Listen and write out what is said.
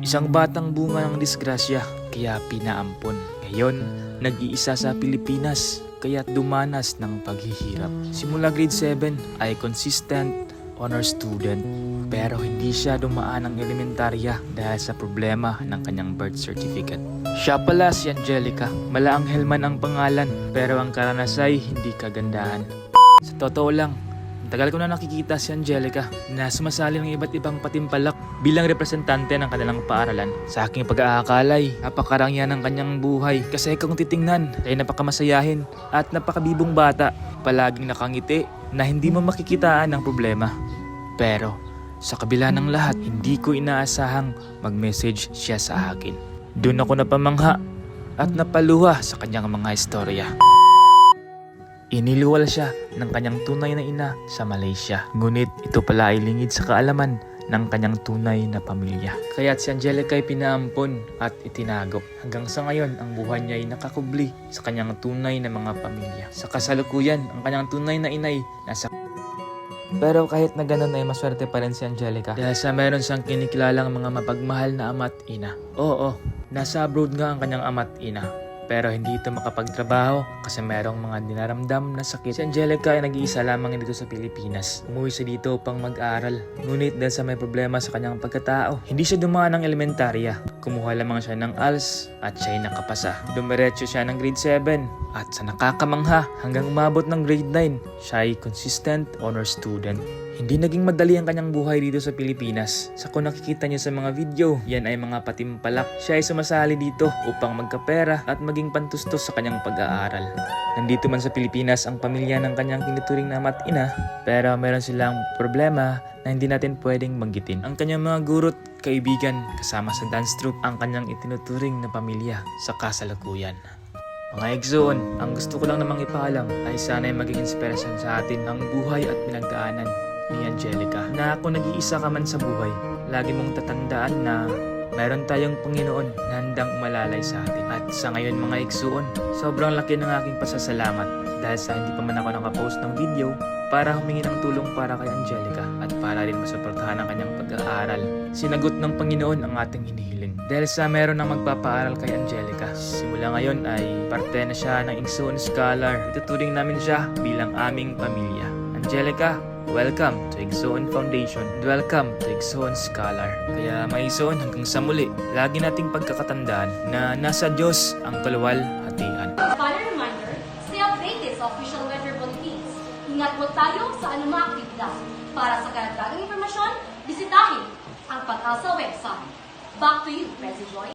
Isang batang bunga ng disgrasya, kaya pinaampon. Ngayon, nag-iisa sa Pilipinas, kaya dumanas ng paghihirap. Simula grade 7 ay consistent honor student, pero hindi siya dumaan ng elementarya dahil sa problema ng kanyang birth certificate. Siya pala si Angelica, Malaanghel man ang pangalan, pero ang karanasay hindi kagandahan. Sa totoo lang, ang tagal ko na nakikita si Angelica na sumasali ng iba't ibang patimpalak bilang representante ng kanilang paaralan. Sa aking pag-aakalay, napakarangya ng kanyang buhay kasi kung titingnan ay napakamasayahin at napakabibong bata. Palaging nakangiti na hindi mo makikitaan ng problema. Pero sa kabila ng lahat, hindi ko inaasahang mag-message siya sa akin. Doon ako napamangha at napaluha sa kanyang mga istorya. Iniluwal siya ng kanyang tunay na ina sa Malaysia. Ngunit ito pala ay lingid sa kaalaman ng kanyang tunay na pamilya. Kaya't si Angelica ay pinaampon at itinago. Hanggang sa ngayon, ang buhay niya ay nakakubli sa kanyang tunay na mga pamilya. Sa kasalukuyan, ang kanyang tunay na inay nasa pero kahit na ganun ay maswerte pa rin si Angelica dahil sa meron siyang kinikilalang mga mapagmahal na ama't ina. Oo, nasa abroad nga ang kanyang ama't ina. Pero hindi ito makapagtrabaho kasi merong mga dinaramdam na sakit. Si Angelica ay nag-iisa lamang dito sa Pilipinas. Umuwi siya dito upang mag-aral. Ngunit dahil sa may problema sa kanyang pagkatao, hindi siya dumaan ng elementarya. Kumuha lamang siya ng ALS at siya ay nakapasa. Dumiretso siya ng grade 7 at sa nakakamangha hanggang umabot ng grade 9, siya ay consistent honor student. Hindi naging madali ang kanyang buhay dito sa Pilipinas. Sa kung nakikita niyo sa mga video, yan ay mga patimpalak. Siya ay sumasali dito upang magkapera at maging pantustos sa kanyang pag-aaral. Nandito man sa Pilipinas ang pamilya ng kanyang tinuturing na ama't ina, pero meron silang problema na hindi natin pwedeng banggitin. Ang kanyang mga gurot, kaibigan, kasama sa dance troupe, ang kanyang itinuturing na pamilya sa kasalukuyan. Mga Exoon, ang gusto ko lang namang ipaalam ay sana'y maging inspirasyon sa atin ang buhay at pinagdaanan ni Angelica. Na kung nag-iisa ka man sa buhay, lagi mong tatandaan na mayroon tayong Panginoon na handang umalalay sa atin. At sa ngayon mga Exoon, sobrang laki ng aking pasasalamat dahil sa hindi pa man ako nakapost ng video para humingi ng tulong para kay Angelica at para rin masuportahan ang kanyang pag-aaral. Sinagot ng Panginoon ang ating hinihiling. Dahil sa meron ng magpapaaral kay Angelica, simula ngayon ay parte na siya ng Igsoon Scholar. Ituturing namin siya bilang aming pamilya. Angelica, welcome to Igsoon Foundation and welcome to Igsoon Scholar. Kaya Maison hanggang sa muli, lagi nating pagkakatandaan na nasa Diyos ang kaluwalhatian. Final reminder, stay updated sa official weather bulletins. Ingat po tayo sa anumang aktibidad. Para sa karagdagang impormasyon, bisitahin ang Pag-asa website. Back to you, Prezi Joy.